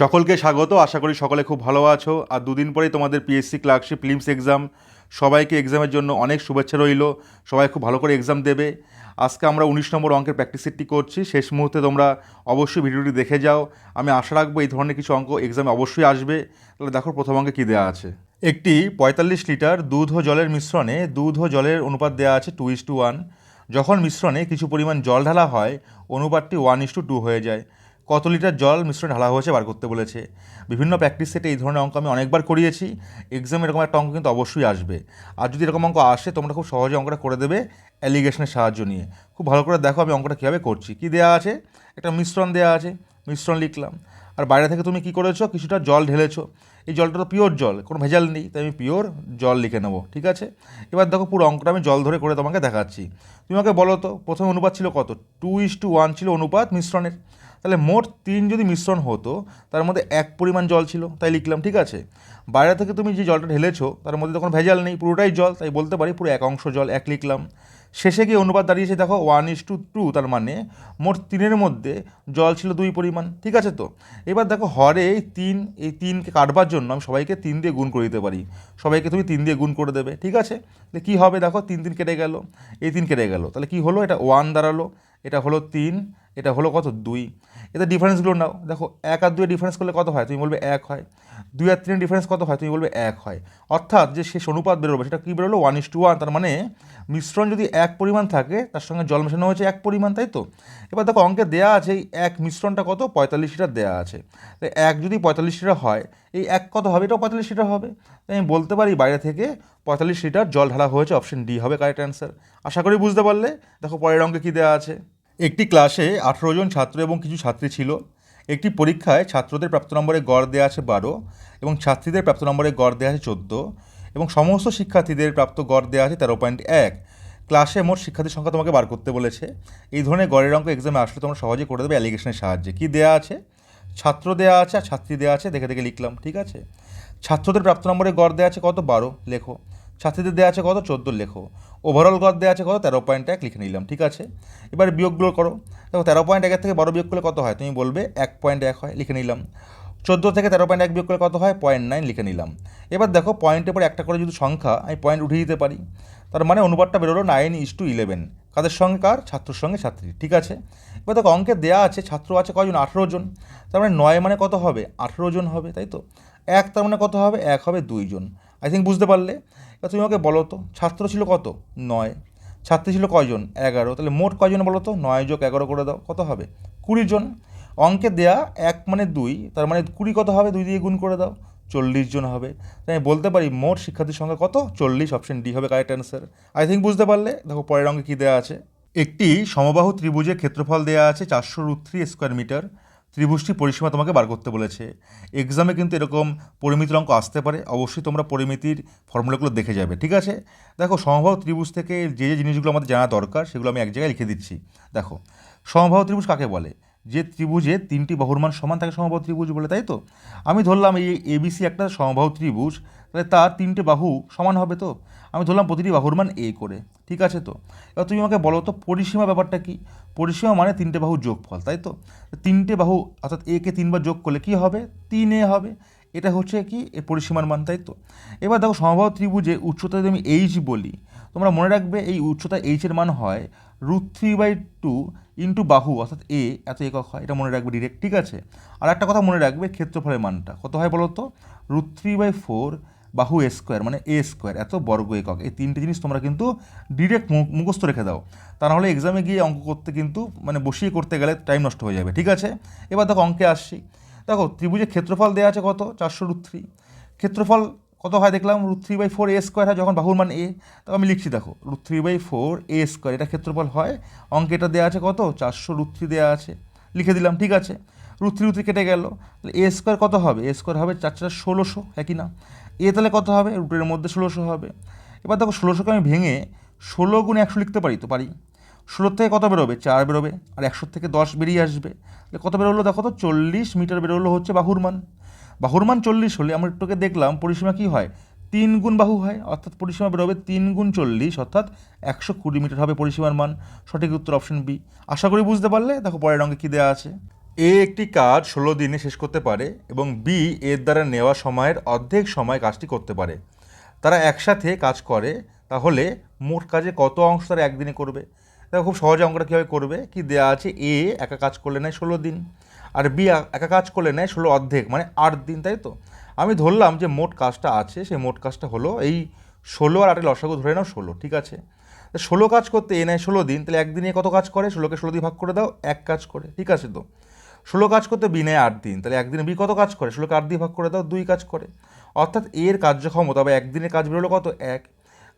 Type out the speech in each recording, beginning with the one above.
সকলকে স্বাগত, আশা করি সকলে খুব ভালো আছো। আর দুদিন পরেই তোমাদের পিএসসি ক্লার্কশিপ ফিল্মস এক্সাম সবাইকে এক্সামের জন্য অনেক শুভেচ্ছা রইল। সবাই খুব ভালো করে এক্সাম দেবে। আজকে আমরা উনিশ নম্বর অঙ্কের প্র্যাকটিস সেটটি করছি। শেষ মুহূর্তে তোমরা অবশ্যই ভিডিওটি দেখে যাও। আমি আশা রাখব এই ধরনের কিছু অঙ্ক এক্সামে অবশ্যই আসবে। তাহলে দেখো প্রথম অঙ্কে কী দেওয়া আছে। একটি পঁয়তাল্লিশ লিটার দুধ ও জলের মিশ্রণে দুধ ও জলের অনুপাত দেওয়া আছে টু ইস টু ওয়ান যখন মিশ্রণে কিছু পরিমাণ জল ঢালা হয়, অনুপাতটি ওয়ান ইস টু টু হয়ে যায়। কত লিটার জল মিশ্রণে ঢালা হয়েছে বার করতে বলেছে। বিভিন্ন প্র্যাকটিস সেটে এই ধরনের অঙ্ক আমি অনেকবার করিয়েছি। এক্সামে এরকম একটা অঙ্ক কিন্তু অবশ্যই আসবে। আর যদি এরকম অঙ্ক আসে, তোমরা খুব সহজে অঙ্কটা করে দেবে অ্যালিগেশনের সাহায্য নিয়ে। খুব ভালো করে দেখো আমি অঙ্কটা কীভাবে করছি। কী দেওয়া আছে? একটা মিশ্রণ দেওয়া আছে। মিশ্রণ লিখলাম। আর বাইরে থেকে তুমি কী করেছ? কিছুটা জল ঢেলেছো। এই জলটা তো পিওর জল, কোনো ভেজাল নেই। তাই আমি পিওর জল লিখে নেব, ঠিক আছে? এবার দেখো পুরো অঙ্কটা আমি জল ধরে করে তোমাকে দেখাচ্ছি। তুমি আমাকে বলো তো, প্রথমে অনুপাত ছিল কত? টু ইস টু ওয়ান ছিল অনুপাত মিশ্রণের। তাহলে মোট তিন যদি মিশ্রণ হতো, তার মধ্যে এক পরিমাণ জল ছিল, তাই লিখলাম, ঠিক আছে? বাইরে থেকে তুমি যে জলটা ঢেলেছো, তার মধ্যে তখন ভেজাল নেই, পুরোটাই জল, তাই বলতে পারি পুরো এক অংশ জল, এক লিখলাম। শেষে গিয়ে অনুপাত দাঁড়িয়েছে, দেখো ওয়ান ইস টু টু তার মানে মোট তিনের মধ্যে জল ছিল দুই পরিমাণ, ঠিক আছে তো? এবার দেখো, হরে এই তিন, এই তিনকে কাটবার জন্য আমি সবাইকে তিন দিয়ে গুণ করে দিতে পারি। সবাইকে তুমি তিন দিয়ে গুণ করে দেবে, ঠিক আছে? তাহলে কী হবে দেখো, তিন তিন কেটে গেল, এই তিন কেটে গেল, তাহলে কী হলো? এটা ওয়ান দাঁড়াল, এটা হলো তিন, এটা হলো কত? দুই। এতে ডিফারেন্সগুলো নাও। দেখো, এক আর দুয়ে ডিফারেন্স করলে কত হয়? তুমি বলবে এক হয়। দুই আর তিনের ডিফারেন্স কত হয়? তুমি বলবে এক হয়। অর্থাৎ যে শেষ অনুপাত বেরোবে সেটা কী বেরোলো? ওয়ান ইস টু ওয়ান তার মানে মিশ্রণ যদি এক পরিমাণ থাকে, তার সঙ্গে জল মেশানো হয়েছে এক পরিমাণ, তাই তো? এবার দেখো, অঙ্কে দেওয়া আছে এই এক মিশ্রণটা কত? পঁয়তাল্লিশ লিটার দেওয়া আছে। তাই এক যদি পঁয়তাল্লিশ লিটার হয়, এই এক কত হবে? এটাও পঁয়তাল্লিশ লিটার হবে। তাই আমি বলতে পারি বাইরে থেকে পঁয়তাল্লিশ লিটার জল ঢালা হয়েছে অপশন ডি হবে কারেক্ট অ্যান্সার আশা করি বুঝতে পারলে। দেখো, পরের অঙ্কে কী দেওয়া আছে? একটি ক্লাসে আঠেরো জন ছাত্র এবং কিছু ছাত্রী ছিল। একটি পরীক্ষায় ছাত্রদের প্রাপ্ত নম্বরে গড় দেওয়া আছে বারো এবং ছাত্রীদের প্রাপ্ত নম্বরে গড় দেওয়া আছে চোদ্দ এবং সমস্ত শিক্ষার্থীদের প্রাপ্ত গড় দেওয়া আছে তেরো পয়েন্ট এক। ক্লাসে মোট শিক্ষার্থীর সংখ্যা তোমাকে বার করতে বলেছে। এই ধরনের গড়ের অঙ্ক এক্সামে আসলে তোমরা সহজে করে দেবে অ্যালিগেশনের সাহায্যে। কী দেওয়া আছে? ছাত্র দেওয়া আছে আর ছাত্রী দেওয়া আছে, দেখে দেখে লিখলাম, ঠিক আছে? ছাত্রদের প্রাপ্ত নম্বরে গড় দেওয়া আছে কত? বারো, লেখো। ছাত্রীদের দেওয়া আছে কত? চোদ্দ লেখো। ওভারঅল গড় দেওয়া আছে কত? তেরো পয়েন্ট এক লিখে নিলাম, ঠিক আছে? এবার বিয়োগগুলো করো। দেখো, তেরো পয়েন্ট একের থেকে বারো বিয়োগ করলে কত হয়? তুমি বলবে এক পয়েন্ট এক হয়, লিখে নিলাম। চোদ্দ থেকে তেরো পয়েন্ট এক বিয়োগ করলে কত হয়? পয়েন্ট নাইন লিখে নিলাম। এবার দেখো পয়েন্টের পর একটা করে যদি সংখ্যা, আমি পয়েন্ট উঠিয়ে দিতে পারি। তার মানে অনুপাতটা বেরোলো নাইন ইস টু ইলেভেন কাদের সঙ্গে? কার? ছাত্রর সঙ্গে ছাত্রী ঠিক আছে? এবার দেখো, অঙ্কে দেওয়া আছে, ছাত্র আছে কজন আঠেরো জন। তার মানে নয় মানে কত হবে? আঠেরো জন হবে, তাই তো? এক তার মানে কত হবে? এক হবে দুইজন আই থিঙ্ক বুঝতে পারলে? এবার তুমি আমাকে বলো তো ছাত্র ছিল কত? নয়। ছাত্রী ছিল কয়জন? এগারো। তাহলে মোট কয়জন বলো তো? নয় যোগ এগারো করে দাও, কত হবে? কুড়ি জন। অঙ্কে দেয়া এক মানে দুই, তার মানে কুড়ি কত হবে? দুই দিয়ে গুণ করে দাও, চল্লিশ জন হবে। তাই আমি বলতে পারি মোট শিক্ষার্থীর সংখ্যা কত? চল্লিশ অপশন ডি হবে কারেক্ট অ্যান্সার আই থিঙ্ক বুঝতে পারলে? দেখো পরের অঙ্কে কী দেওয়া আছে? একটি সমবাহু ত্রিভুজের ক্ষেত্রফল দেওয়া আছে চারশো রুট থ্রি স্কোয়ার মিটার ত্রিভুজটি পরিসীমা তোমাকে বার করতে বলেছে। এক্সামে কিন্তু এরকম পরিমিতির অঙ্ক আসতে পারে। অবশ্যই তোমরা পরিমিতির ফর্মুলাগুলো দেখে যাবে, ঠিক আছে? দেখো সমবাহু ত্রিভুজ থেকে যে যে জিনিসগুলো আমাদের জানা দরকার, সেগুলো আমি এক জায়গায় লিখে দিচ্ছি। দেখো সমবাহু ত্রিভুজ কাকে বলে? যে ত্রিভুজে তিনটি বাহুর মান সমান থাকে সমভাব ত্রিভুজ বলে, তাই তো? আমি ধরলাম এই এবিসি একটা সমভাব ত্রিভুজ তাহলে তার তিনটে বাহু সমান হবে তো? আমি ধরলাম প্রতিটি বাহুর মান এ করে, ঠিক আছে তো? এবার তুমি আমাকে বলো তো, পরিসীমা ব্যাপারটা কি? পরিসীমা মানে তিনটে বাহু যোগফল, তাই তো? তিনটে বাহু, অর্থাৎ এ কে তিনবার যোগ করলে কি হবে? তিন এ হবে। এটা হচ্ছে কি? এ পরিসীমার মান, তাই তো? এবার দেখো, সমবাহু ত্রিভুজে উচ্চতা যদি আমি এইচ বলি, তোমরা মনে রাখবে এই উচ্চতা এইচের মান হয় root three by two into বাহু, অর্থাৎ এ এত একক হয়, এটা মনে রাখবে ডিরেক্ট ঠিক আছে? আর একটা কথা মনে রাখবে ক্ষেত্রফলের মানটা, কত হয় বলো তো? রুট থ্রি বাই ফোর বাহু এ স্কোয়ার মানে এ স্কোয়ার এত বর্গ একক। এই তিনটে জিনিস তোমরা কিন্তু ডিরেক্ট মুখস্থ রেখে দাও। তা নাহলে এক্সামে গিয়ে অঙ্ক করতে কিন্তু মানে বসিয়ে করতে গেলে টাইম নষ্ট হয়ে যাবে, ঠিক আছে? এবার দেখো অঙ্কে আসছি। দেখো, ত্রিভুজের ক্ষেত্রফল দেওয়া আছে কত? চারশো রুট থ্রি ক্ষেত্রফল কত হয় দেখলাম? Root three by four A square হয় যখন বাহুর মান এ তখন আমি লিখছি দেখো root three by four A square এটা ক্ষেত্রফল হয়। অঙ্কে এটা দেওয়া আছে কত? চারশো রুট থ্রি দেওয়া আছে। লিখে দিলাম, ঠিক আছে? রুট থ্রি রুট কেটে গেল। এ স্কোয়ার কত হবে? এ স্কোয়ার হবে চার ষোলোশো, একই না? এ তাহলে কত হবে? রুটের মধ্যে ষোলোশো হবে। এবার দেখো ষোলোশোকে আমি ভেঙে ষোলো গুণে একশো লিখতে পারি তো পারি। ষোলোর থেকে কত বেরোবে? চার বেরোবে। আর একশোর থেকে দশ বেরিয়ে আসবে। তাহলে কত বেরোলো? দেখো তো চল্লিশ মিটার বেরোলো হচ্ছে বাহুর মান। বাহুর মান চল্লিশ হলে আমরা একটুকে দেখলাম পরিসীমা কী হয়? তিন গুণ বাহু হয়। অর্থাৎ পরিসীমা বেরোবে তিন গুণ চল্লিশ, অর্থাৎ একশো কুড়ি মিটার হবে পরিসীমার মান। সঠিক উত্তর অপশন বি আশা করি বুঝতে পারলে। দেখো পরের অঙ্কে কী দেওয়া আছে? এ একটি কাজ ষোলো দিনে শেষ করতে পারে এবং বি এর দ্বারা নেওয়া সময়ের অর্ধেক সময় কাজটি করতে পারে। তারা একসাথে কাজ করে, তাহলে মোট কাজে কত অংশ তারা একদিনে করবে? দেখো খুব সহজে অঙ্কটা কীভাবে করবে? কি দেওয়া আছে? এ একা কাজ করলে নেয় ষোলো দিন, আর বি একা কাজ করলে নেয় ষোলো অর্ধেক মানে আট দিন, তাই তো? আমি ধরলাম যে মোট কাজটা আছে, সেই মোট কাজটা হলো এই ষোলো আর আটের লসাগু ধরে নাও ষোলো, ঠিক আছে? ষোলো কাজ করতে এ নেয় ষোলো দিন, তাহলে একদিনে কত কাজ করে? ষোলোকে ষোলো দিয়ে ভাগ করে দাও, এক কাজ করে, ঠিক আছে তো? ষোলো কাজ করতে বি নেয় আট দিন, তাহলে একদিনে বি কত কাজ করে? ষোলোকে আট দিয়ে ভাগ করে দাও, দুই কাজ করে। অর্থাৎ এর কার্যক্ষমতা বা একদিনের কাজ বেরোলো কত? এক।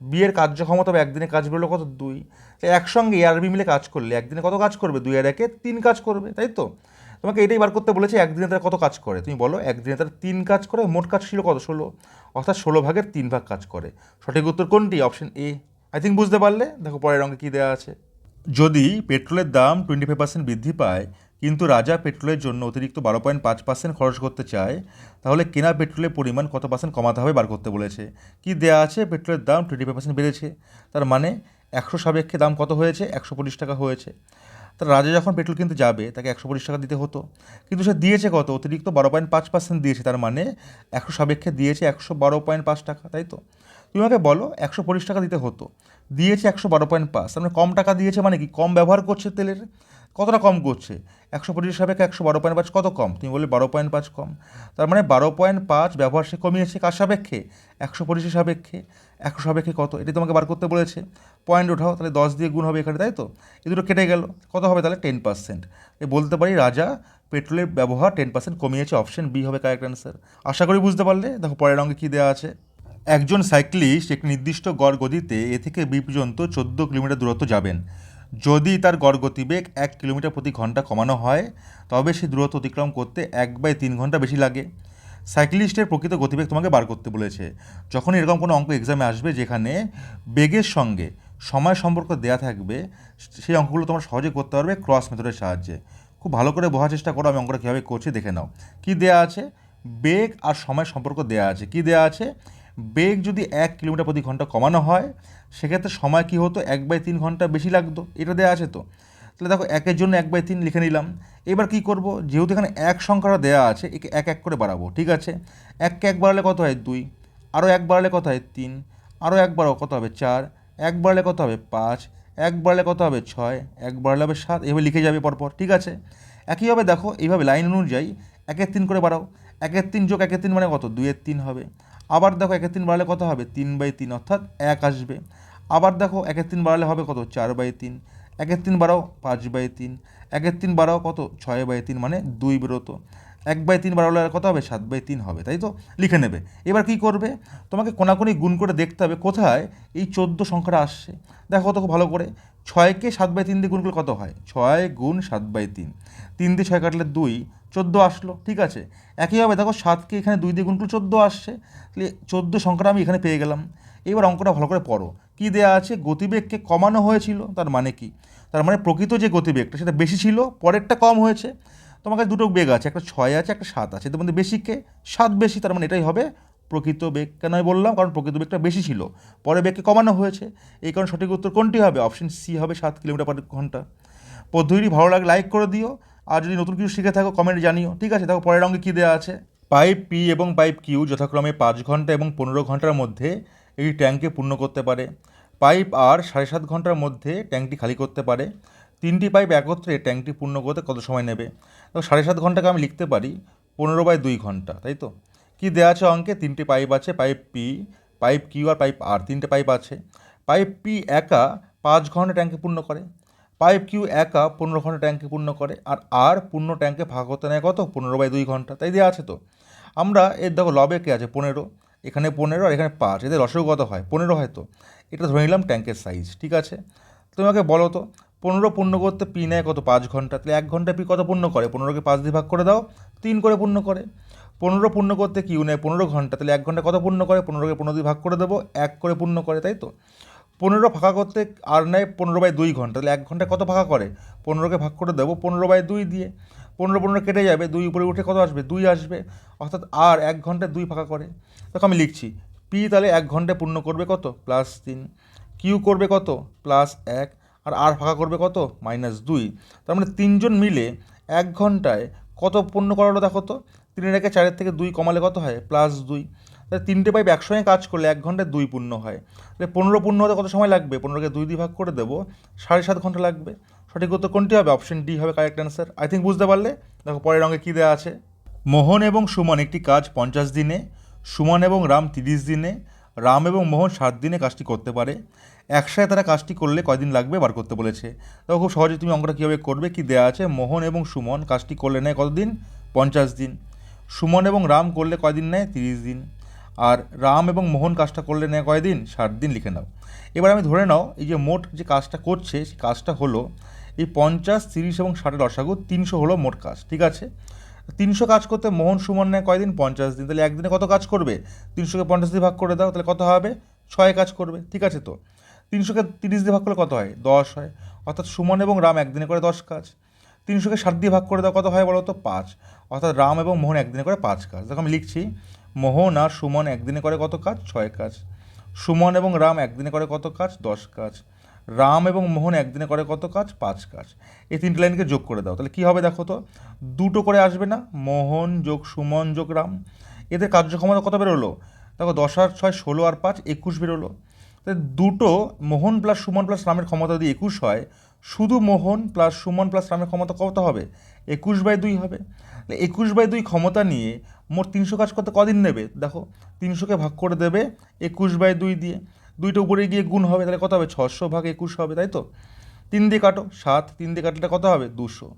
বিয়ের কার্যক্ষমতা বা একদিনে কাজ বেরোলো কত? দুই। একসঙ্গে এ আর বি মিলে কাজ করলে একদিনে কত কাজ করবে? দুই আর একে তিন কাজ করবে, তাই তো? তোমাকে এটাই বার করতে বলেছে, একদিনে তারা কত কাজ করে? তুমি বলো, একদিনে তারা তিন কাজ করে, মোট কাজ ছিল কত? ষোলো। অর্থাৎ ষোলো ভাগের তিন ভাগ কাজ করে। সঠিক উত্তর কোনটি? Option A. আই থিঙ্ক বুঝতে পারলে। দেখো, পরের অঙ্কে কী দেওয়া আছে? যদি পেট্রোলের দাম টোয়েন্টি ফাইভ পার্সেন্ট বৃদ্ধি পায় কিন্তু রাজা পেট্রোলের জন্য অতিরিক্ত বারো পয়েন্ট পাঁচ পার্সেন্ট খরচ করতে চায়, তাহলে কেনা পেট্রোলের পরিমাণ কত পার্সেন্ট কমাতে হবে বার করতে বলেছে। কি দেওয়া আছে? পেট্রোলের দাম টোয়েন্টি ফাইভ পার্সেন্ট বেড়েছে। তার মানে একশো সাপেক্ষে দাম কত হয়েছে? একশো পঁচিশ টাকা হয়েছে। তার রাজা যখন পেট্রোল কিনতে যাবে, তাকে একশো পঁচিশ টাকা দিতে হতো। কিন্তু সে দিয়েছে কত? অতিরিক্ত বারো পয়েন্ট পাঁচ পার্সেন্ট দিয়েছে, তার মানে একশো সাপেক্ষে দিয়েছে একশো বারো পয়েন্ট পাঁচ টাকা, তাই তো? তুমি আমাকে বলো, একশো পঁচিশ টাকা দিতে হতো। দিয়েছে একশো বারো পয়েন্ট পাঁচ, তার মানে কম টাকা দিয়েছে মানে কি? কম ব্যবহার করছে তেলের? কতটা কম করছে? একশো পঁচিশ সাপেক্ষে একশো বারো পয়েন্ট পাঁচ কত কম? তুমি বললে বারো পয়েন্ট পাঁচ কম। তার মানে বারো পয়েন্ট পাঁচ ব্যবহার সে কমিয়েছে কার সাপেক্ষে? একশো পঁচিশের সাপেক্ষে। একশো সাপেক্ষে কত? এটি তোমাকে বার করতে বলেছে। পয়েন্ট ওঠাও, তাহলে দশ দিয়ে গুণ হবে এখানে, তাই তো? এই দুটো কেটে গেল। কত হবে তাহলে? টেন পার্সেন্ট এ বলতে পারি রাজা, পেট্রোলের ব্যবহার টেন পার্সেন্ট কমিয়েছে। অপশন বি হবে কারেক্ট অ্যান্সার আশা করি বুঝতে পারলে। দেখো পরের অঙ্কে কী দেওয়া আছে? একজন সাইক্লিস্ট একটি নির্দিষ্ট গড় গতিতে এ থেকে বি পর্যন্ত চোদ্দ কিলোমিটার দূরত্ব যাবেন। যদি তার গড় গতিবেগ এক কিলোমিটার প্রতি ঘণ্টা কমানো হয়, তবে সে দূরত্ব অতিক্রম করতে এক বাই তিন ঘণ্টা বেশি লাগে। সাইক্লিস্টের প্রকৃত গতিবেগ তোমাকে বার করতে বলেছে। যখন এরকম কোনো অঙ্ক এক্সামে আসবে যেখানে বেগের সঙ্গে সময় সম্পর্ক দেয়া থাকবে, সেই অঙ্কগুলো তোমরা সহজে করতে পারবে ক্রস মেথডের সাহায্যে। খুব ভালো করে বোঝার চেষ্টা করো, আমি অঙ্কটা কীভাবে করছি দেখে নাও। কী দেয়া আছে? বেগ আর সময় সম্পর্ক দেয়া আছে। কী দেয়া আছে? বেগ যদি এক কিলোমিটার প্রতি ঘণ্টা কমানো হয়, সেক্ষেত্রে সময় কী হতো? এক বাই তিন ঘণ্টা বেশি লাগতো। এটা দেওয়া আছে তো। তাহলে দেখো, একের জন্য এক বাই তিন লিখে নিলাম। এবার কী করব? যেহেতু এখানে এক সংখ্যাটা দেওয়া আছে, একে এক এক করে বাড়াবো, ঠিক আছে? এককে এক বাড়ালে কত হয়? দুই। আরও এক বাড়ালে কত হয়? তিন। আরও এক বাড়াও কত হবে? চার। এক বাড়ালে কত হবে? পাঁচ। এক বাড়ালে কত হবে? ছয়। এক বাড়ালে হবে সাত। এভাবে লিখে যাবে পরপর, ঠিক আছে? একইভাবে দেখো, এইভাবে লাইন অনুযায়ী একের তিন করে বাড়াও। একের তিন যোগ একের তিন মানে কত? দুইয়ের তিন হবে। আবার দেখো একের তিন বাড়ালে কত হবে? তিন বাই তিন, অর্থাৎ এক আসবে। আবার দেখো একের তিন বাড়ালে হবে কত? চার বাই তিন। একের তিন বাড়াও পাঁচ বাই তিন। একের তিন বাড়াও কত? ছয় বাই তিন মানে দুই বেরোতো। এক বাই তিন বাড়ালে কত হবে? সাত বাই তিন হবে, তাই তো? লিখে নেবে। এবার কি করবে? তোমাকে কোনাকুনি গুণ করে দেখতে হবে কোথায় এই চোদ্দ সংখ্যাটা আসছে। দেখো কত ভালো করে। ছয়কে সাত বাই তিন দিয়ে গুণ করলে কত হয়? ছয় গুণ সাত বাই তিন। তিন দিয়ে ছয় কাটলে দুই, চোদ্দ আসলো, ঠিক আছে? একইভাবে দেখো সাতকে এখানে দুই দিয়ে গুণ করলে চোদ্দ আসছে। তাহলে চোদ্দ সংখ্যাটা আমি এখানে পেয়ে গেলাম। এবার অঙ্কটা ভালো করে পড়ো। কী দেওয়া আছে? গতিবেগকে কমানো হয়েছিল, তার মানে কি? তার মানে প্রকৃত যে গতিবেগটা, সেটা বেশি ছিল, পরেরটা কম হয়েছে। তোমার কাছে দুটো বেগ আছে, একটা ছয় আছে, একটা সাত আছে। এদের মধ্যে বেশিকে সাত বেশি, তার মানে এটাই হবে প্রকৃত বেগ। কেন আমি বললাম? কারণ প্রকৃত বেগটা বেশি ছিল। পরে বেগকে কমানো হয়েছে। এই কারণে সঠিক উত্তর কোনটি হবে? অপশন সি হবে সাত কিলোমিটার পার ঘণ্টা। পদ্ধতিটি ভালো লাগে লাইক করে দিও। আর যদি নতুন কিছু শিখে থাকো কমেন্টে জানিও। ঠিক আছে, দেখো পরের অঙ্কে কী দেওয়া আছে? পাইপ পি এবং পাইপ কিউ যথাক্রমে পাঁচ ঘণ্টা এবং পনেরো ঘণ্টার মধ্যে এই ট্যাঙ্কে পূর্ণ করতে পারে। পাইপ আর সাড়ে সাত ঘণ্টার মধ্যে ট্যাঙ্কটি খালি করতে পারে। তিনটি পাইপ একত্রে ট্যাঙ্কটি পূর্ণ করতে কত সময় নেবে? সাড়ে সাত ঘন্টাকে আমি লিখতে পারি, পনেরো বাই দুই ঘণ্টা, তাই তো? কী দেওয়া আছে অঙ্কে? তিনটি পাইপ আছে, পাইপ পি, পাইপ কিউ আর পাইপ আর তিনটে পাইপ আছে। পাইপ পি একা পাঁচ ঘণ্টা ট্যাঙ্কে পূর্ণ করে, পাইপ কিউ একা পনেরো ঘণ্টা ট্যাঙ্কে পূর্ণ করে, আর আর পূর্ণ ট্যাঙ্কে ভাগ করতে নেয় কত? পনেরো বাই দুই ঘণ্টা, তাই দেওয়া আছে তো? আমরা এর দেখো লবে কে আছে? পনেরো, এখানে পনেরো আর এখানে পাঁচ, এদের রসেও কত হয়? পনেরো হয়তো এটা ধরে নিলাম ট্যাঙ্কের সাইজ ঠিক আছে? তোমাকে বলো তো পনেরো পূর্ণ করতে পি নেয় কত? পাঁচ ঘণ্টা। তাহলে এক ঘণ্টা পি কত পূর্ণ করে? পনেরোকে পাঁচ দিয়ে ভাগ করে দাও, তিন করে পূর্ণ করে। পনেরো পূর্ণ করতে কিউ নেয়? পনেরো ঘণ্টা। তাহলে এক ঘণ্টা কত পূর্ণ করে? পনেরোকে পনেরো দিয়ে ভাগ করে দেবো, এক করে পূর্ণ করে, তাই তো? পনেরো ফাঁকা করতে আর নেয় পনেরো বাই দুই ঘণ্টা। তাহলে এক ঘন্টায় কত ফাঁকা করে? পনেরোকে ভাগ করে দেবো, পনেরো বাই দুই দিয়ে। পনেরো পনেরো কেটে যাবে, দুই উপরে উঠে কত আসবে? দুই আসবে। অর্থাৎ আর এক ঘন্টায় দুই ফাঁকা করে। দেখো আমি লিখছি, পি তাহলে এক ঘন্টায় পূর্ণ করবে কত? প্লাস তিন। কিউ করবে কত? প্লাস এক। আর আর ফাঁকা করবে কত? মাইনাস দুই। তার মানে তিনজন মিলে এক ঘন্টায় কত পূর্ণ করালো দেখো তো? তিনের একে চারের থেকে দুই কমালে কত হয়? প্লাস দুই। তাহলে তিনটে পাইপ একসঙ্গে কাজ করলে এক ঘন্টায় দুই পূর্ণ হয়। তাহলে পনেরো পূর্ণ হতে কত সময় লাগবে? পনেরোকে দুই দুই ভাগ করে দেবো, সাড়ে সাত ঘণ্টা লাগবে। সঠিক উত্তর কোনটি হবে? অপশন ডি হবে কারেক্ট অ্যান্সার। আই থিঙ্ক বুঝতে পারলে? দেখো, পরের রঙে কী দেওয়া আছে? মোহন এবং সুমন একটি কাজ পঞ্চাশ দিনে, সুমন এবং রাম তিরিশ দিনে, রাম এবং মোহন সাত দিনে কাজটি করতে পারে। একসাথে তারা কাজটি করলে কয়দিন লাগবে বার করতে বলেছে। দেখো খুব সহজে তুমি অঙ্কটা কীভাবে করবে, কি দেওয়া আছে? মোহন এবং সুমন কাজটি করলে নেয় কতদিন? পঞ্চাশ দিন। সুমন এবং রাম করলে কয়দিন নেয়? তিরিশ দিন। আর রাম এবং মোহন কাজটা করলে নেয় কয়দিন? ষাট দিন, লিখে নাও। এবার আমি ধরে নাও, এই যে মোট যে কাজটা করছে সেই কাজটা হলো, এই পঞ্চাশ, তিরিশ এবং ষাটের অসাগু তিনশো হলো মোট কাজ, ঠিক আছে? তিনশো কাজ করতে মোহন, সুমন নেয় কয়দিন? পঞ্চাশ দিন। তাহলে একদিনে কত কাজ করবে? তিনশোকে পঞ্চাশ দিয়ে ভাগ করে দাও, তাহলে কত হবে? ছয় কাজ করবে, ঠিক আছে তো? তিনশোকে তিরিশ দিয়ে ভাগ করলে কত হয়? দশ হয়। অর্থাৎ সুমন এবং রাম একদিনে করে দশ কাজ। তিনশোকে ষাট দিয়ে ভাগ করে দেওয়া কত হয় বলো তো পাঁচ। অর্থাৎ রাম এবং মোহন একদিনে করে পাঁচ কাজ। দেখো আমি লিখছি, মোহন আর সুমন একদিনে করে কত কাজ? ছয় কাজ। সুমন এবং রাম একদিনে করে কত কাজ? দশ কাজ। রাম এবং মোহন একদিনে করে কত কাজ? পাঁচ কাজ। এই তিনটে লাইনকে যোগ করে দাও। তাহলে কী হবে দেখো তো? দুটো করে আসবে না? মোহন যোগ সুমন যোগ রাম। এদের কার্যক্ষমতা কত বেরোলো? দেখো দশ আর ছয় ষোলো আর পাঁচ একুশ বেরোলো। দুটো মোহন প্লাস সুমন প্লাস রামের ক্ষমতা যদি একুশ হয়, শুধু মোহন প্লাস সুমন প্লাস রামের ক্ষমতা কত হবে? একুশ বাই দুই হবে। একুশ বাই দুই ক্ষমতা নিয়ে মোট তিনশো কাজ করতে কদিন নেবে দেখো, তিনশোকে ভাগ করে দেবে একুশ বাই দুই দিয়ে। দুইটা উপরে গিয়ে গুণ হবে, তাহলে কত হবে? ছশো ভাগ একুশ হবে, তাই তো? তিন দিয়ে কাটো, সাত, তিন দিয়ে কাটলে কত হবে? দুশো।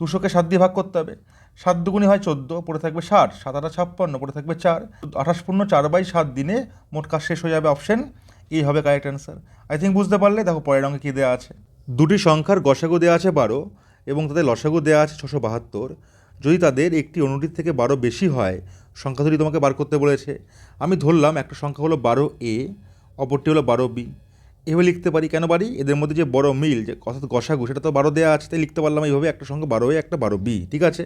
দুশোকে সাত দিয়ে ভাগ করতে হবে। সাত দুগুণি হয় চোদ্দ, পড়ে থাকবে ষাট, সাত আটা ছাপ্পান্ন, পড়ে থাকবে চার। আঠাশ পূর্ণ চার বাই সাত দিনে মোট কাজ শেষ হয়ে যাবে অপশন এই হবে কারেক্ট অ্যান্সার আই থিঙ্ক বুঝতে পারলে, দেখো পরের রঙে কী দেওয়া আছে? দুটি সংখ্যার গসাগু দেওয়া আছে বারো, এবং তাদের লসাগু দেওয়া আছে ছশো বাহাত্তর। যদি তাদের একটি অনুটির থেকে বারো বেশি হয়, সংখ্যা দুটি তোমাকে বার করতে বলেছে। আমি ধরলাম একটা সংখ্যা হলো বারো এ অপরটি হলো বারো বি এভাবে লিখতে পারি কেন পারি এদের মধ্যে যে বড় মিল, যে অর্থাৎ গসাগু, সেটা তো বারো দেওয়া আছে, তাই লিখতে পারলাম এইভাবে একটা সংখ্যা বারো এ একটা বারো বি ঠিক আছে?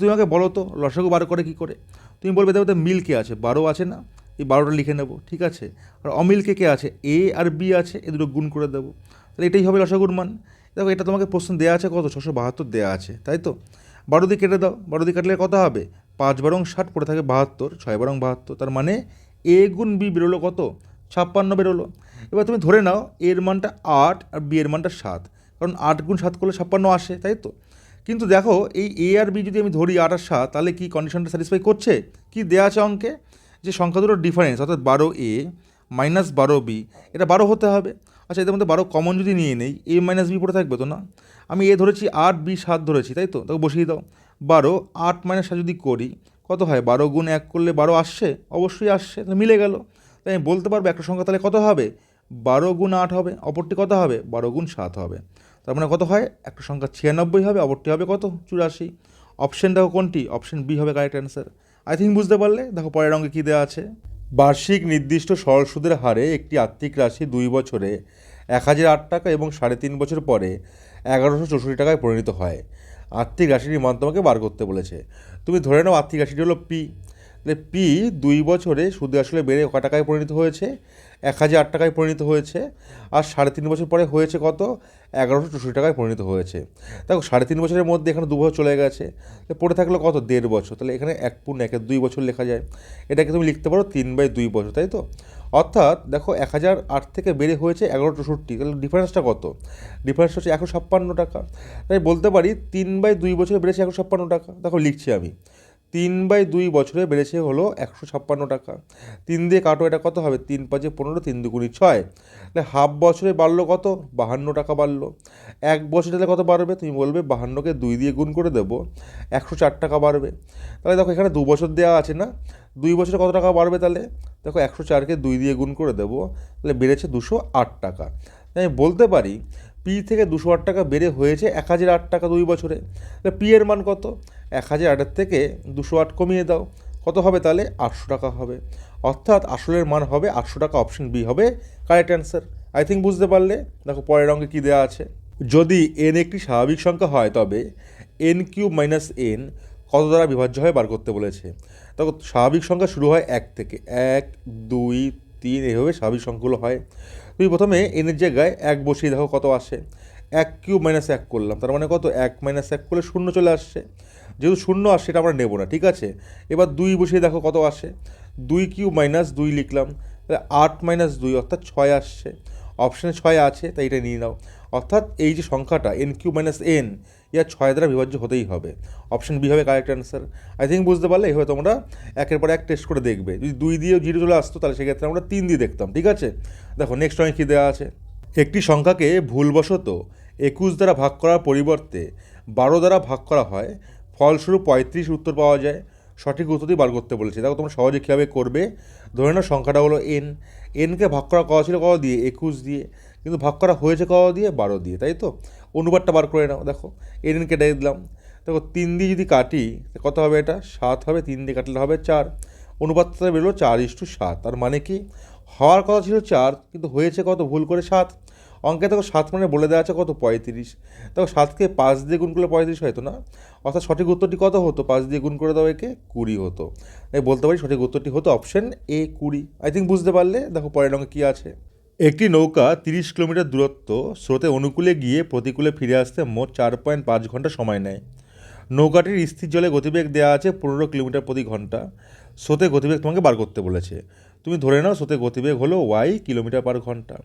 তুমি আমাকে বলো তো, লসাগু বার করে কী করে? তুমি বলবে দেখো তো মিল কে আছে? বারো আছে না। এই বারোটা লিখে নেব, ঠিক আছে? আর অমিল কে কে আছে? এ আর বি আছে, এ দুটো গুণ করে দেবো। তাহলে এটাই হবে লসাগুর মান। দেখো, এটা তোমাকে প্রশ্ন দেওয়া আছে কত? ছশো বাহাত্তর দেওয়া আছে, তাই তো? বারো দিয়ে কেটে দাও। বারো দিয়ে কাটলে কত হবে? পাঁচ বারং ষাট পড়ে থাকে বাহাত্তর, ছয় বারং বাহাত্তর। তার মানে এ গুণ বি বেরোলো কত? ছাপ্পান্ন বেরোলো। এবার তুমি ধরে নাও, এর মানটা আট আর বি এর মানটা সাত। কারণ আট গুণ সাত করলে ছাপ্পান্ন আসে, তাই তো? কিন্তু দেখো, এই এ আর বি যদি আমি ধরি আট আর সাত, তাহলে কি কন্ডিশনটা স্যাটিসফাই করছে? কি দেওয়া আছে অঙ্কে? যে সংখ্যা দুটোর ডিফারেন্স অর্থাৎ বারো এ মাইনাস বারো বি এটা বারো হতে হবে। আচ্ছা এদের মধ্যে বারো কমন যদি নিয়ে নেই এ মাইনাস বি পড়ে থাকবে তো না? আমি এ ধরেছি, আট বি সাত ধরেছি, তাই তো? তাকে বসিয়ে দাও। বারো, আট মাইনাস সাত যদি করি, কত হয়? বারো গুণ এক করলে বারো আসছে? অবশ্যই আসছে, তাহলে মিলে গেল। তাই আমি বলতে পারব একটা সংখ্যা তাহলে কত হবে? বারো গুণ আট হবে, অপরটি কত হবে? বারো গুণ সাত হবে। তার মানে কত হয়? একটা সংখ্যা ছিয়ানব্বই হবে, অপরটি হবে কত? চুরাশি। অপশন দেখো কোনটি? অপশান বি হবে কারেক্ট অ্যান্সার আই থিঙ্ক বুঝতে পারলে। দেখো, পরের অঙ্কে কী দেওয়া আছে? বার্ষিক নির্দিষ্ট সরল সুদের হারে একটি আর্থিক রাশি দুই বছরে এক হাজার আট টাকা এবং সাড়ে তিন বছর পরে এগারোশো চৌষট্টি টাকায় পরিণত হয়। আর্থিক রাশিটির মান তোমাকে বার করতে বলেছে। তুমি ধরে নাও আর্থিক রাশিটি হলো পি তাহলে পি দুই বছরে সুদে আসলে বেড়ে ক টাকায় পরিণত হয়েছে? এক হাজার আট টাকায় পরিণত হয়েছে। আর সাড়ে তিন বছর পরে হয়েছে কত? এগারোশো চৌষট্টি টাকায় পরিণত হয়েছে। দেখো, সাড়ে তিন বছরের মধ্যে এখানে দু বছর চলে গেছে। পড়ে থাকল কত? দেড় বছর। তাহলে এখানে এক পূর্ণ একের দুই বছর লেখা যায়। এটাকে তুমি লিখতে পারো তিন বাই দুই বছর, তাই তো? অর্থাৎ দেখো, এক হাজার আট থেকে বেড়ে হয়েছে এগারো চৌষট্টি। তাহলে ডিফারেন্সটা কত? ডিফারেন্স হচ্ছে একশো ছাপ্পান্ন টাকা। তাই বলতে পারি তিন বাই দুই বছরে বেড়েছে একশো ছাপ্পান্ন টাকা। দেখো, লিখছি আমি। তিন বাই দুই বছরে বেড়েছে হলো একশো ছাপ্পান্ন টাকা। তিন দিয়ে কাটো, এটা কত হবে? তিন পাঁচে পনেরো, তিন দুগুণি ছয়। তাহলে হাফ বছরে বাড়লো কত? বাহান্ন টাকা বাড়লো। এক বছরে তাহলে কত বাড়বে? তুমি বলবে বাহান্নকে দুই দিয়ে গুণ করে দেবো, একশো চার টাকা বাড়বে। তাহলে দেখো এখানে দু বছর দেওয়া আছে না? দুই বছরে কত টাকা বাড়বে তাহলে? দেখো একশো চারকে দুই দিয়ে গুণ করে দেবো, তাহলে বেড়েছে দুশো আট টাকা। আমি বলতে পারি পি থেকে দুশো আট টাকা বেড়ে হয়েছে এক হাজার আট টাকা দুই বছরে। তাহলে পি এর মান কত? এক হাজার আটের থেকে দুশো আট কমিয়ে দাও। কত হবে তাহলে? আটশো টাকা হবে। অর্থাৎ আসলের মান হবে আটশো টাকা, অপশন বি হবে কারেক্ট অ্যান্সার। আই থিঙ্ক বুঝতে পারলে? দেখো পরের অঙ্কে কী দেওয়া আছে? যদি এন একটি স্বাভাবিক সংখ্যা হয়, তবে এন কিউব মাইনাস এন কত দ্বারা বিভাজ্য হয় বার করতে বলেছে। দেখো, স্বাভাবিক সংখ্যা শুরু হয় এক থেকে। এক, দুই, তিন এভাবে স্বাভাবিক সংখ্যাগুলো হয়। তুমি প্রথমে এনের জায়গায় এক বসিয়ে দেখো কত আসে। এক কিউব মাইনাস এক করলাম, তার মানে কত? এক মাইনাস এক করলে শূন্য চলে আসছে। যেহেতু শূন্য আসে সেটা আমরা নেব না, ঠিক আছে? এবার দুই বসিয়ে দেখো কত আসে। দুই কিউব মাইনাস দুই লিখলাম, তাহলে আট মাইনাস দুই অর্থাৎ ছয় আসছে। অপশানে ছয় আছে, তাই এটা নিয়ে নাও। অর্থাৎ এই যে সংখ্যাটা এন কিউ মাইনাস এন ইয়া ছয় দ্বারা বিভাজ্য হতেই হবে। অপশন বি হবে কারেক্ট অ্যান্সার আই থিঙ্ক বুঝতে পারলে এইভাবে তোমরা একের পর এক টেস্ট করে দেখবে। যদি দুই দিয়ে জিরো চলে আসতো, তাহলে সেক্ষেত্রে আমরা তিন দিয়ে দেখতাম, ঠিক আছে? দেখো নেক্সট অনেক কী দেওয়া আছে? একটি সংখ্যাকে ভুলবশত একুশ দ্বারা ভাগ করার পরিবর্তে বারো দ্বারা ভাগ করা হয়, ফলস্বরূপ পঁয়ত্রিশ উত্তর পাওয়া যায়। সঠিক উত্তরটি বার করতে বলেছে। দেখো, তোমরা সহজে কীভাবে করবে? ধরে নাও, সংখ্যাটা হলো এন এনকে ভাগ করা কত ছিল কত দিয়ে? একুশ দিয়ে। কিন্তু ভাগ করা হয়েছে কত দিয়ে? বারো দিয়ে, তাই তো? অনুপাতটা বার করে নাও, দেখো। এন কেটে দিলাম। দেখো, তিন দিয়ে যদি কাটি, কত হবে এটা? সাত হবে, তিন দিয়ে কাটলে হবে চার। অনুপাতটা বেরোলো চার ইস্টু সাত। তার মানে কি? হওয়ার কথা ছিল চার, কিন্তু হয়েছে কত? ভুল করে সাত। অঙ্কে দেখো, সাত মানে বলে দেওয়া আছে কত? পঁয়ত্রিশ। দেখো, সাতকে পাঁচ দিয়ে গুণ করলে পঁয়ত্রিশ হয়তো না? অর্থাৎ সঠিক উত্তরটি কত হতো? পাঁচ দিয়ে গুণ করে দাও একে, কুড়ি হতো। তাই বলতে পারি সঠিক উত্তরটি হতো অপশন এ, কুড়ি। আই থিঙ্ক বুঝতে পারলে? দেখো, পরের অঙ্কে কী আছে? একটি নৌকা তিরিশ কিলোমিটার দূরত্ব স্রোতে অনুকূলে গিয়ে প্রতিকূলে ফিরে আসতে মোট চার পয়েন্ট পাঁচ ঘণ্টা সময় নেয়। নৌকাটির স্থির জলে গতিবেগ দেওয়া আছে পনেরো কিলোমিটার প্রতি ঘণ্টা। স্রোতে গতিবেগ তোমাকে বার করতে বলেছে। তুমি ধরে নাও স্রোতে গতিবেগ হলো ওয়াই কিলোমিটার পার ঘণ্টা।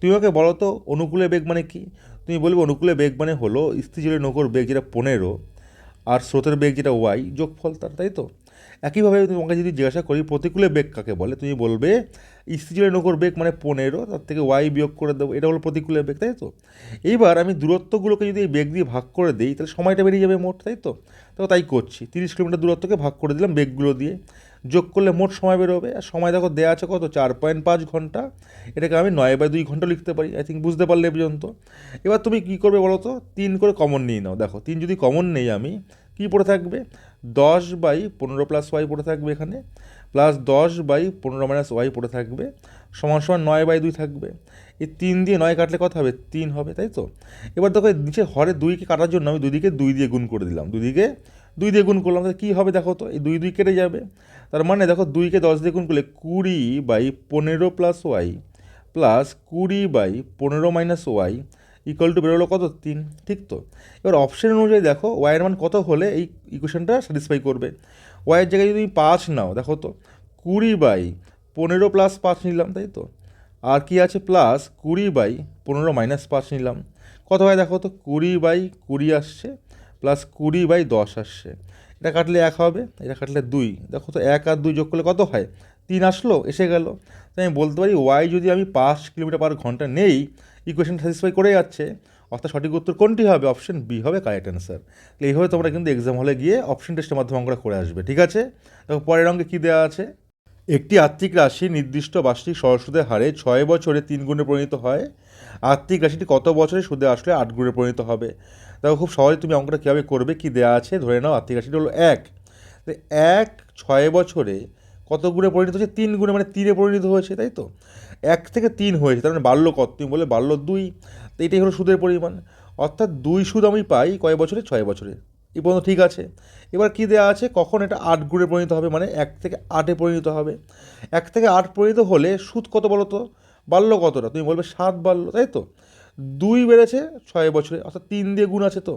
তুমি আমাকে বলো তো, অনুকূলে বেগ মানে কি? তুমি বলবে অনুকূলে বেগ মানে হলো স্থির জলের নৌকোর বেগ যেটা পনেরো আর স্রোতের বেগ যেটা ওয়াই যোগফল তার, তাই তো? একইভাবে তোমাকে যদি জিজ্ঞাসা করি, প্রতিকূলে বেগ কাকে বলে? তুমি বলবে স্থিতিজলের নৌকোর বেগ মানে পনেরো, তার থেকে ওয়াই বিয়োগ করে দেবো, এটা হলো প্রতিকূলে বেগ, তাই তো? এইবার আমি দূরত্বগুলোকে যদি এই বেগ দিয়ে ভাগ করে দিই, তাহলে সময়টা বেরিয়ে যাবে মোট, তাই তো? তো তাই করছি, তিরিশ কিলোমিটার দূরত্বকে ভাগ করে দিলাম বেগগুলো দিয়ে। যোগ করলে মোট সময় বেরোবে, আর সময় দেখো দেওয়া আছে কত? চার পয়েন্ট পাঁচ ঘণ্টা। এটাকে আমি নয় বাই দুই ঘণ্টা লিখতে পারি আই থিঙ্ক বুঝতে পারলে পর্যন্ত। এবার তুমি কী করবে বলো তো? তিন করে কমন নিয়ে নাও, দেখো, তিন যদি কমন নেই আমি, কী পড়ে থাকবে? দশ বাই পনেরো প্লাস ওয়াই পড়ে থাকবে এখানে। প্লাস দশ বাই পনেরো মাইনাস ওয়াই পড়ে থাকবে, সমান সমান নয় বাই দুই থাকবে। এই তিন দিয়ে নয় কাটলে কত হবে? তিন হবে, তাই তো? এবার দেখো নিচে হরে দুইকে কাটার জন্য আমি দুদিকে দুই দিয়ে গুণ করে দিলাম। দুদিকে দুই দিয়ে গুণ করলাম, তাহলে কী হবে দেখো তো? এই দুই দুই কেটে যাবে। তার মানে দেখো, দুইকে দশ দিয়ে গুণ করলে কুড়ি বাই পনেরো প্লাস ওয়াই প্লাস কুড়ি বাই পনেরো মাইনাস ওয়াই ইকুয়াল টু বেরোলো কত? তিন, ঠিক তো? এবার অপশন অনুযায়ী দেখো ওয়াইয়ের মান কত হলে এই ইকুয়েশনটা স্যাটিসফাই করবে? ওয়াইয়ের জায়গায় যদি পাঁচ নাও, দেখো তো, কুড়ি বাই পনেরো প্লাস পাঁচ নিলাম, তাই তো? আর কি আছে প্লাস কুড়ি বাই পনেরো মাইনাস পাঁচ নিলাম। কত হয় দেখো তো, কুড়ি বাই কুড়ি আসছে প্লাস কুড়ি বাই দশ আসছে। এটা কাটলে এক হবে, এটা কাটলে দুই। দেখো তো, এক আর দুই যোগ করলে কত হয়? তিন আসলো, এসে গেল। তাই আমি বলতে পারি ওয়াই যদি আমি পাঁচ কিলোমিটার পার ঘণ্টা নেই ইকুয়েশন স্যাটিসফাই করে যাচ্ছে। অর্থাৎ সঠিক উত্তর কোনটি হবে? অপশন বি হবে কারেক্ট অ্যান্সার তাহলে এইভাবে তোমরা কিন্তু এক্সাম হলে গিয়ে অপশন টেস্টের মাধ্যমে অঙ্কটা করে আসবে, ঠিক আছে? দেখো, পরের অঙ্কে কী দেওয়া আছে? একটি আর্থিক রাশি নির্দিষ্ট বার্ষিক সরস্বতের হারে ছয় বছরে তিন গুণে পরিণত হয়। আর্থিক রাশিটি কত বছরে সুদে আসলে আট গুণে পরিণত হবে? দেখো, খুব সহজে তুমি অঙ্কটা কীভাবে করবে, কী দেওয়া আছে? ধরে নাও আর্থিক রাশিটি হলো এক। এক ছয় বছরে কত গুণে পরিণত হয়েছে? তিন গুণে মানে তিনে পরিণত হয়েছে, তাই তো? এক থেকে তিন হয়েছে, তার মানে বাড়লো কত তুমি বলে বাড়লো দুই। তো এটাই হলো সুদের পরিমাণ। অর্থাৎ দুই সুদ আমি পাই কয় বছরে? ছয় বছরে। এই পর্যন্ত ঠিক আছে। এবার কী দেওয়া আছে? কখন এটা আট গুণে পরিণত হবে? মানে এক থেকে আটে পরিণত হবে। এক থেকে আট পরিণত হলে সুদ কত বলো তো? বাড়লো কতটা? তুমি বলবে সাত বাড়লো, তাই তো? দুই বেড়েছে ছয় বছরে, অর্থাৎ তিন দিয়ে গুণ আছে তো।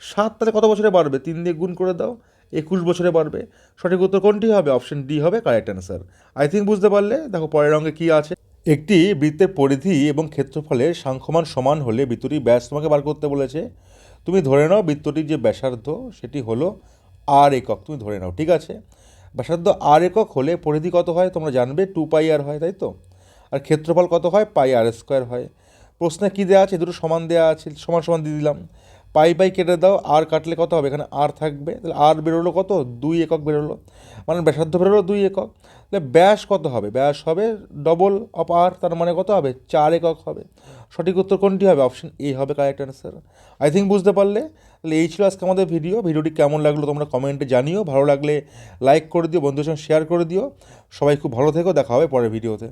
সাত তাহলে কত বছরে বাড়বে? তিন দিয়ে গুণ করে দাও, একুশ বছরে বাড়বে। সঠিক উত্তর কোনটি হবে? অপশন ডি হবে কারেক্ট অ্যান্সার আই থিঙ্ক বুঝতে পারলে। দেখো পরের অঙ্কে কী আছে? একটি বৃত্তের পরিধি এবং ক্ষেত্রফলের সাংখ্যমান সমান হলে বৃত্তটির ব্যাস তোমাকে বার করতে বলেছে। তুমি ধরে নাও বৃত্তটির যে ব্যাসার্ধ, সেটি হলো আর একক। তুমি ধরে নাও, ঠিক আছে? ব্যাসার্ধ আর একক হলে পরিধি কত হয়? তোমরা জানবে টু পাই আর হয়, তাই তো? আর ক্ষেত্রফল কত হয়? পাই আর স্কোয়ার হয়। প্রশ্নে কী দেওয়া আছে? দুটো সমান দেওয়া আছে, সমান সমান দিয়ে দিলাম। পাই পাই কেটে দাও, আর কাটলে কত হবে? এখানে আর থাকবে। তাহলে আর বেরোলো কত? দুই একক বেরোলো। মানে ব্যাসার্ধ বেরোলো দুই একক। তাহলে ব্যাস কত হবে? ব্যাস হবে ডবল অফ আর তার মানে কত হবে? চার একক হবে। সঠিক উত্তর কোনটি হবে? অপশন এ হবে কারেক্ট অ্যান্সার আই থিঙ্ক বুঝতে পারলে? তাহলে এই ছিল আজকে আমাদের ভিডিও ভিডিওটি কেমন লাগল তোমরা কমেন্টে জানিও। ভালো লাগলে লাইক করে দিও, বন্ধুদের সঙ্গে শেয়ার করে দিও। সবাই খুব ভালো থেকো। দেখা হবে পরের ভিডিওতে